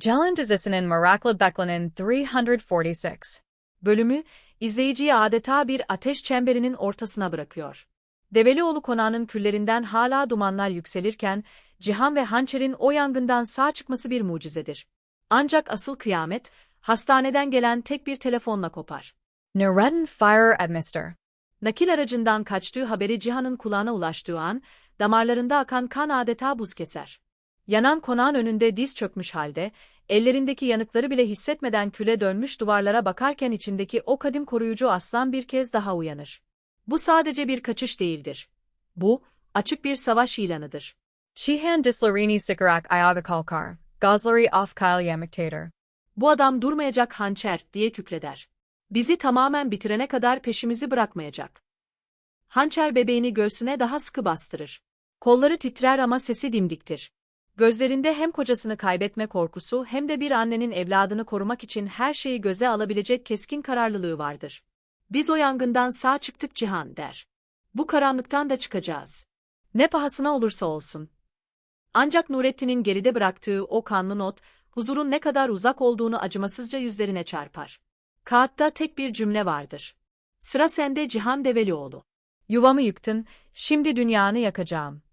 Jalen dizisinin Meraklı Beklen'in 346. Bölümü, izleyiciyi adeta bir ateş çemberinin ortasına bırakıyor. Develioğlu konağının küllerinden hala dumanlar yükselirken, Cihan ve Hançer'in o yangından sağ çıkması bir mucizedir. Ancak asıl kıyamet, hastaneden gelen tek bir telefonla kopar. Nureddin Fire at. Nakil aracından kaçtığı haberi Cihan'ın kulağına ulaştığı an, damarlarında akan kan adeta buz keser. Yanan konağın önünde diz çökmüş halde, ellerindeki yanıkları bile hissetmeden küle dönmüş duvarlara bakarken içindeki o kadim koruyucu aslan bir kez daha uyanır. Bu sadece bir kaçış değildir. Bu, açık bir savaş ilanıdır. Chihan Dislarini Sikarak Ayaga Kalkar. Gosleri of Kyle Yamiktator. Bu adam durmayacak hançer diye kükreder. Bizi tamamen bitirene kadar peşimizi bırakmayacak. Hançer bebeğini göğsüne daha sıkı bastırır. Kolları titrer ama sesi dimdiktir. Gözlerinde hem kocasını kaybetme korkusu hem de bir annenin evladını korumak için her şeyi göze alabilecek keskin kararlılığı vardır. Biz o yangından sağ çıktık Cihan der. Bu karanlıktan da çıkacağız. Ne pahasına olursa olsun. Ancak Nurettin'in geride bıraktığı o kanlı not, huzurun ne kadar uzak olduğunu acımasızca yüzlerine çarpar. Kağıtta tek bir cümle vardır. Sıra sende Cihan Develioğlu. Yuvamı yıktın, şimdi dünyanı yakacağım.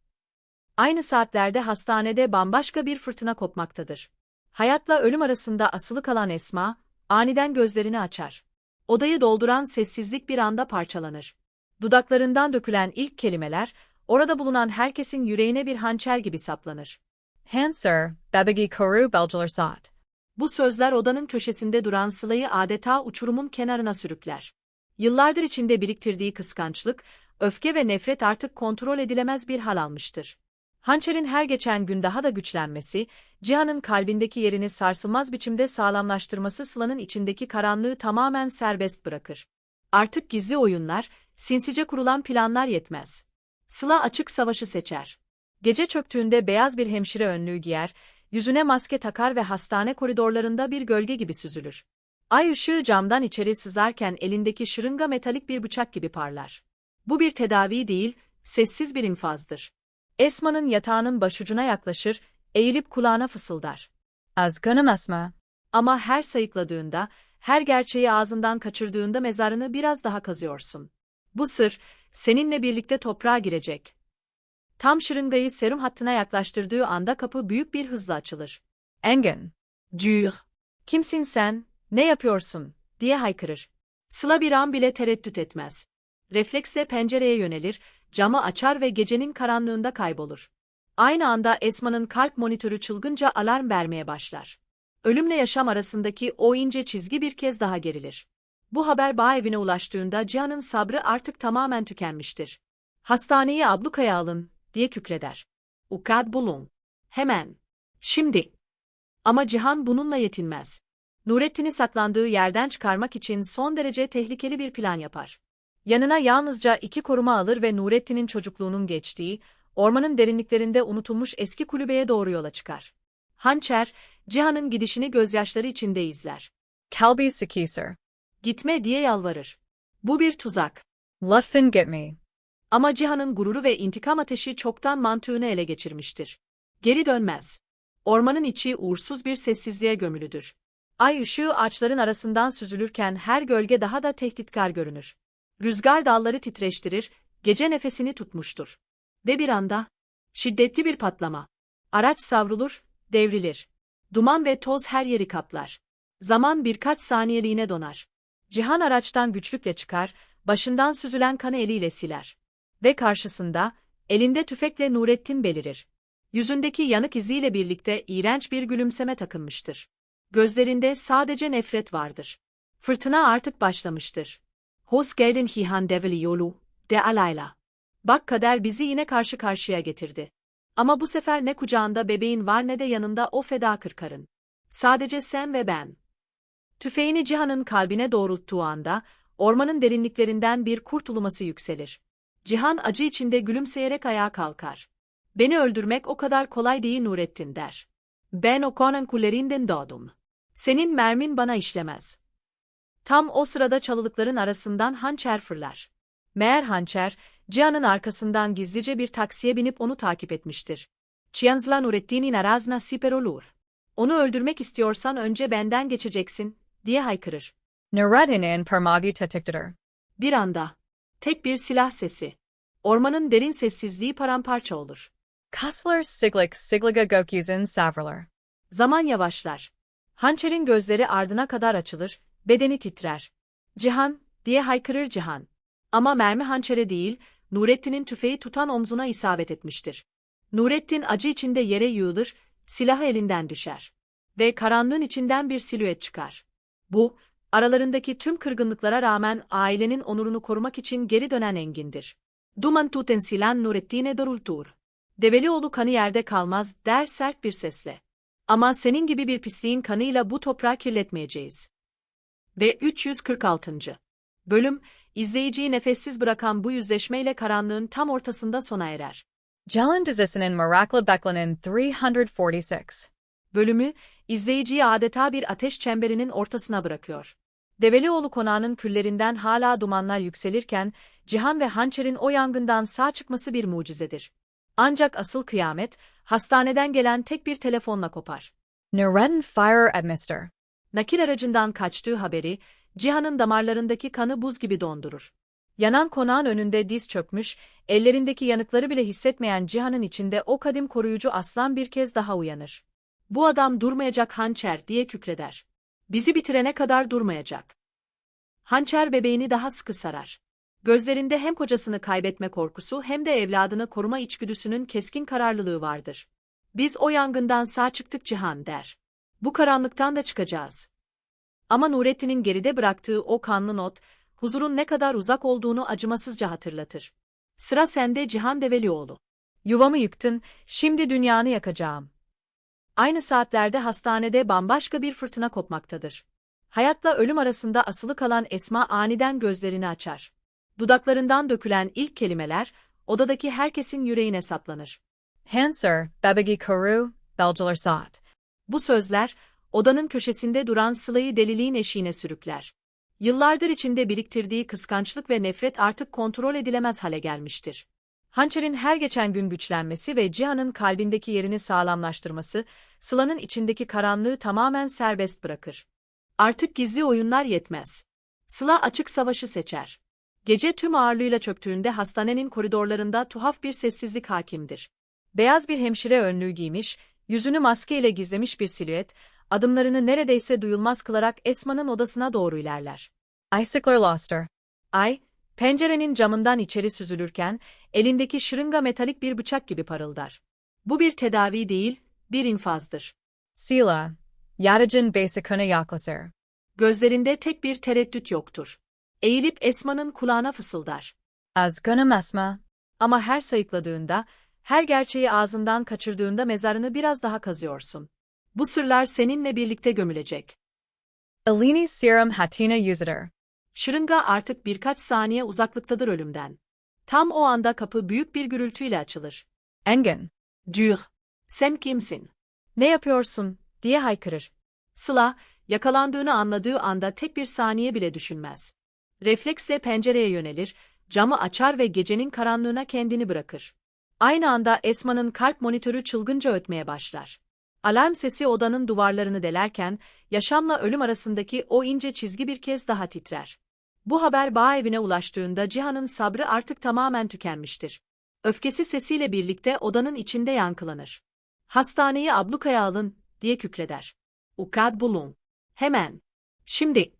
Aynı saatlerde hastanede bambaşka bir fırtına kopmaktadır. Hayatla ölüm arasında asılı kalan Esma, aniden gözlerini açar. Odayı dolduran sessizlik bir anda parçalanır. Dudaklarından dökülen ilk kelimeler, orada bulunan herkesin yüreğine bir hançer gibi saplanır. Hanser, Babagi Koru Belgeler Sat. Bu sözler odanın köşesinde duran Sıla'yı adeta uçurumun kenarına sürükler. Yıllardır içinde biriktirdiği kıskançlık, öfke ve nefret artık kontrol edilemez bir hal almıştır. Hançer'in her geçen gün daha da güçlenmesi, Cihan'ın kalbindeki yerini sarsılmaz biçimde sağlamlaştırması Sıla'nın içindeki karanlığı tamamen serbest bırakır. Artık gizli oyunlar, sinsice kurulan planlar yetmez. Sıla açık savaşı seçer. Gece çöktüğünde beyaz bir hemşire önlüğü giyer, yüzüne maske takar ve hastane koridorlarında bir gölge gibi süzülür. Ay ışığı camdan içeri sızarken elindeki şırınga metalik bir bıçak gibi parlar. Bu bir tedavi değil, sessiz bir infazdır. Esma'nın yatağının başucuna yaklaşır, eğilip kulağına fısıldar. Azgınım Esma. Ama her sayıkladığında, her gerçeği ağzından kaçırdığında mezarını biraz daha kazıyorsun. Bu sır, seninle birlikte toprağa girecek. Tam şırıngayı serum hattına yaklaştırdığı anda kapı büyük bir hızla açılır. Engin. Cüh! Kimsin sen, ne yapıyorsun, diye haykırır. Sıla bir an bile tereddüt etmez. Refleksle pencereye yönelir, camı açar ve gecenin karanlığında kaybolur. Aynı anda Esma'nın kalp monitörü çılgınca alarm vermeye başlar. Ölümle yaşam arasındaki o ince çizgi bir kez daha gerilir. Bu haber bağ evine ulaştığında Cihan'ın sabrı artık tamamen tükenmiştir. Hastaneyi ablukaya alın, diye kükreder. Ukad bulun. Hemen. Şimdi. Ama Cihan bununla yetinmez. Nurettin'i saklandığı yerden çıkarmak için son derece tehlikeli bir plan yapar. Yanına yalnızca iki koruma alır ve Nurettin'in çocukluğunun geçtiği, ormanın derinliklerinde unutulmuş eski kulübeye doğru yola çıkar. Hançer, Cihan'ın gidişini gözyaşları içinde izler. Kalbi Sikisar. Gitme diye yalvarır. Bu bir tuzak. Lütfen gitme. Ama Cihan'ın gururu ve intikam ateşi çoktan mantığını ele geçirmiştir. Geri dönmez. Ormanın içi uğursuz bir sessizliğe gömülüdür. Ay ışığı ağaçların arasından süzülürken her gölge daha da tehditkar görünür. Rüzgar dalları titreştirir, gece nefesini tutmuştur. Ve bir anda, şiddetli bir patlama. Araç savrulur, devrilir. Duman ve toz her yeri kaplar. Zaman birkaç saniyeliğine donar. Cihan araçtan güçlükle çıkar, başından süzülen kanı eliyle siler. Ve karşısında, elinde tüfekle Nurettin belirir. Yüzündeki yanık iziyle birlikte iğrenç bir gülümseme takınmıştır. Gözlerinde sadece nefret vardır. Fırtına artık başlamıştır. Hos geldin hihan devili yolu, de alayla. Bak kader bizi yine karşı karşıya getirdi. Ama bu sefer ne kucağında bebeğin var ne de yanında o fedakır karın. Sadece sen ve ben. Tüfeğini Cihan'ın kalbine doğrulttuğu anda, ormanın derinliklerinden bir kurt uluması yükselir. Cihan acı içinde gülümseyerek ayağa kalkar. Beni öldürmek o kadar kolay değil Nurettin der. Ben o konan kullerinden doğdum. Senin mermin bana işlemez. Tam o sırada çalılıkların arasından hançer fırlar. Meğer hançer, Cihan'ın arkasından gizlice bir taksiye binip onu takip etmiştir. Cihanzla Nurettin'in arazna siper olur. Onu öldürmek istiyorsan önce benden geçeceksin, diye haykırır. Nureddin'in parmagi tetiktidir. Bir anda. Tek bir silah sesi. Ormanın derin sessizliği paramparça olur. Kustler siglik sigliga gokizin savriler. Zaman yavaşlar. Hançerin gözleri ardına kadar açılır, bedeni titrer. Cihan, diye haykırır Cihan. Ama mermi hançere değil, Nurettin'in tüfeği tutan omzuna isabet etmiştir. Nurettin acı içinde yere yığılır, silahı elinden düşer. Ve karanlığın içinden bir silüet çıkar. Bu, aralarındaki tüm kırgınlıklara rağmen ailenin onurunu korumak için geri dönen Engin'dir. Duman tuten silan Nurettin'e dorultur. Develioğlu kanı yerde kalmaz, der sert bir sesle. Ama senin gibi bir pisliğin kanıyla bu toprağı kirletmeyeceğiz. Ve 346. Bölüm, izleyiciyi nefessiz bırakan bu yüzleşmeyle karanlığın tam ortasında sona erer. Jelen dizisinin Marakla Beklenin 346. Bölümü, izleyiciyi adeta bir ateş çemberinin ortasına bırakıyor. Develioğlu konağının küllerinden hala dumanlar yükselirken, Cihan ve Hançer'in o yangından sağ çıkması bir mucizedir. Ancak asıl kıyamet, hastaneden gelen tek bir telefonla kopar. Nureddin fire at Mr. Nakil aracından kaçtığı haberi, Cihan'ın damarlarındaki kanı buz gibi dondurur. Yanan konağın önünde diz çökmüş, ellerindeki yanıkları bile hissetmeyen Cihan'ın içinde o kadim koruyucu aslan bir kez daha uyanır. Bu adam durmayacak hançer diye kükreder. Bizi bitirene kadar durmayacak. Hançer bebeğini daha sıkı sarar. Gözlerinde hem kocasını kaybetme korkusu hem de evladını koruma içgüdüsünün keskin kararlılığı vardır. Biz o yangından sağ çıktık Cihan der. Bu karanlıktan da çıkacağız. Ama Nurettin'in geride bıraktığı o kanlı not, huzurun ne kadar uzak olduğunu acımasızca hatırlatır. Sıra sende Cihan Develioğlu. Yuvamı yıktın, şimdi dünyanı yakacağım. Aynı saatlerde hastanede bambaşka bir fırtına kopmaktadır. Hayatla ölüm arasında asılı kalan Esma aniden gözlerini açar. Dudaklarından dökülen ilk kelimeler, odadaki herkesin yüreğine saplanır. Hanser, Bebegi Koru, Belgeler Saat. Bu sözler, odanın köşesinde duran Sıla'yı deliliğin eşiğine sürükler. Yıllardır içinde biriktirdiği kıskançlık ve nefret artık kontrol edilemez hale gelmiştir. Hançer'in her geçen gün güçlenmesi ve Cihan'ın kalbindeki yerini sağlamlaştırması, Sıla'nın içindeki karanlığı tamamen serbest bırakır. Artık gizli oyunlar yetmez. Sıla açık savaşı seçer. Gece tüm ağırlığıyla çöktüğünde hastanenin koridorlarında tuhaf bir sessizlik hakimdir. Beyaz bir hemşire önlüğü giymiş, yüzünü maskeyle gizlemiş bir silüet, adımlarını neredeyse duyulmaz kılarak Esma'nın odasına doğru ilerler. Icicle Loster. Ay, pencerenin camından içeri süzülürken, elindeki şırınga metalik bir bıçak gibi parıldar. Bu bir tedavi değil, bir infazdır. Sila. Yadajin Basicuna Yaklasir. Gözlerinde tek bir tereddüt yoktur. Eğilip Esma'nın kulağına fısıldar. Azguna Mesma. Ama her sayıkladığında, her gerçeği ağzından kaçırdığında mezarını biraz daha kazıyorsun. Bu sırlar seninle birlikte gömülecek. Elini Serum Hatina Usitor. Şırınga artık birkaç saniye uzaklıktadır ölümden. Tam o anda kapı büyük bir gürültüyle açılır. Engin. Dur, sen kimsin? Ne yapıyorsun? diye haykırır. Sıla, yakalandığını anladığı anda tek bir saniye bile düşünmez. Refleksle pencereye yönelir, camı açar ve gecenin karanlığına kendini bırakır. Aynı anda Esma'nın kalp monitörü çılgınca ötmeye başlar. Alarm sesi odanın duvarlarını delerken, yaşamla ölüm arasındaki o ince çizgi bir kez daha titrer. Bu haber bağ evine ulaştığında Cihan'ın sabrı artık tamamen tükenmiştir. Öfkesi sesiyle birlikte odanın içinde yankılanır. Hastaneyi ablukaya alın, diye kükreder. Ukad bulun. Hemen. Şimdi.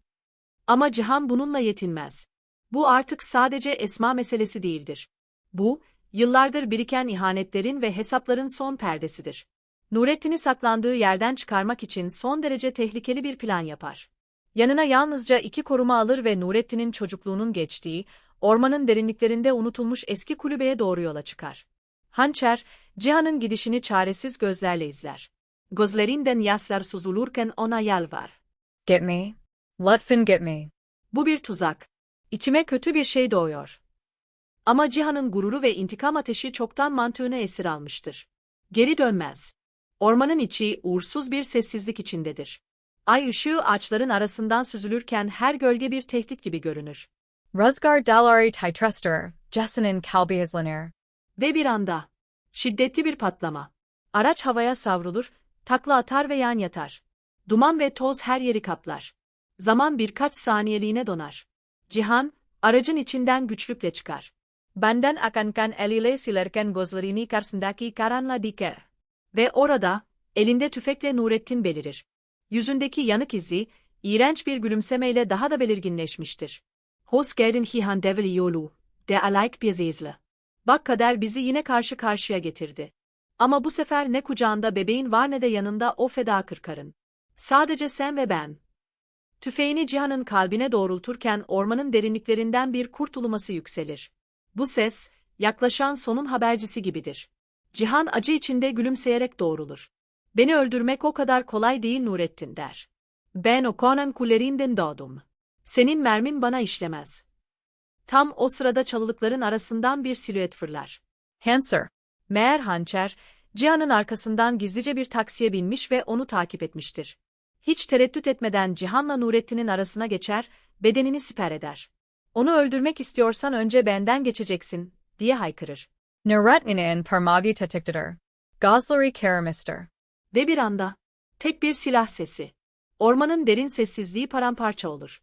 Ama Cihan bununla yetinmez. Bu artık sadece Esma meselesi değildir. Bu, yıllardır biriken ihanetlerin ve hesapların son perdesidir. Nurettin'i saklandığı yerden çıkarmak için son derece tehlikeli bir plan yapar. Yanına yalnızca iki koruma alır ve Nurettin'in çocukluğunun geçtiği, ormanın derinliklerinde unutulmuş eski kulübeye doğru yola çıkar. Hançer, Cihan'ın gidişini çaresiz gözlerle izler. Gözlerinden yaslar süzülürken ona yalvar. Get me. Lutfin get me. Bu bir tuzak. İçime kötü bir şey doğuyor. Ama Cihan'ın gururu ve intikam ateşi çoktan mantığını esir almıştır. Geri dönmez. Ormanın içi uğursuz bir sessizlik içindedir. Ay ışığı ağaçların arasından süzülürken her gölge bir tehdit gibi görünür. Ruzgar Dalari Titrester, Jessenin Kalbi Izlanir. Ve bir anda, şiddetli bir patlama. Araç havaya savrulur, Takla atar ve yan yatar. Duman ve toz her yeri kaplar. Zaman birkaç saniyeliğine donar. Cihan, aracın içinden güçlükle çıkar. Benden akankan eliyle silerken gözlerini karşısındaki karanla diker. Ve orada, elinde tüfekle Nurettin belirir. Yüzündeki yanık izi, iğrenç bir gülümsemeyle daha da belirginleşmiştir. Hoş geldin Hihan Devil yolu, de alayk bir zezle. Bak kader bizi yine karşı karşıya getirdi. Ama bu sefer ne kucağında bebeğin var ne de yanında o fedakır karın. Sadece sen ve ben. Tüfeğini Cihan'ın kalbine doğrulturken ormanın derinliklerinden bir kurt uluması yükselir. Bu ses, yaklaşan sonun habercisi gibidir. Cihan acı içinde gülümseyerek doğrulur. Beni öldürmek o kadar kolay değil Nurettin der. Ben o konan kullerinden doğdum. Senin mermin bana işlemez. Tam o sırada çalılıkların arasından bir silüet fırlar. Hanser. Meğer hançer, Cihan'ın arkasından gizlice bir taksiye binmiş ve onu takip etmiştir. Hiç tereddüt etmeden Cihan'la Nurettin'in arasına geçer, bedenini siper eder. Onu öldürmek istiyorsan önce benden geçeceksin, diye haykırır. Nuretninin parmagi tetiktidir. Gosleri keramister. Ve bir anda, tek bir silah sesi. Ormanın derin sessizliği paramparça olur.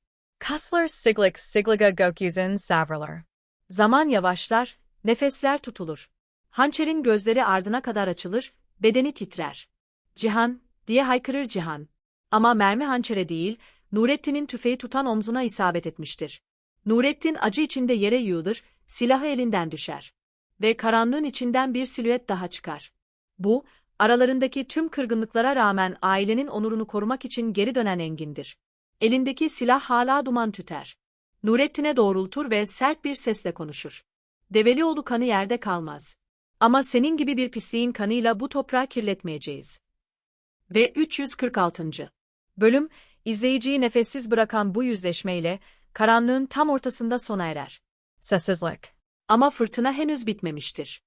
Kusler siglik sigliga gokuzin savralar. Zaman yavaşlar, nefesler tutulur. Hançerin gözleri ardına kadar açılır, bedeni titrer. Cihan, diye haykırır Cihan. Ama mermi hançere değil, Nurettin'in tüfeği tutan omzuna isabet etmiştir. Nurettin acı içinde yere yığılır, silahı elinden düşer. Ve karanlığın içinden bir silüet daha çıkar. Bu, aralarındaki tüm kırgınlıklara rağmen ailenin onurunu korumak için geri dönen Engin'dir. Elindeki silah hala duman tüter. Nurettin'e doğrultur ve sert bir sesle konuşur. Develioğlu kanı yerde kalmaz. Ama senin gibi bir pisliğin kanıyla bu toprağı kirletmeyeceğiz. Ve 346. Bölüm, izleyiciyi nefessiz bırakan bu yüzleşmeyle, karanlığın tam ortasında sona erer. Sessizlik. Ama fırtına henüz bitmemiştir.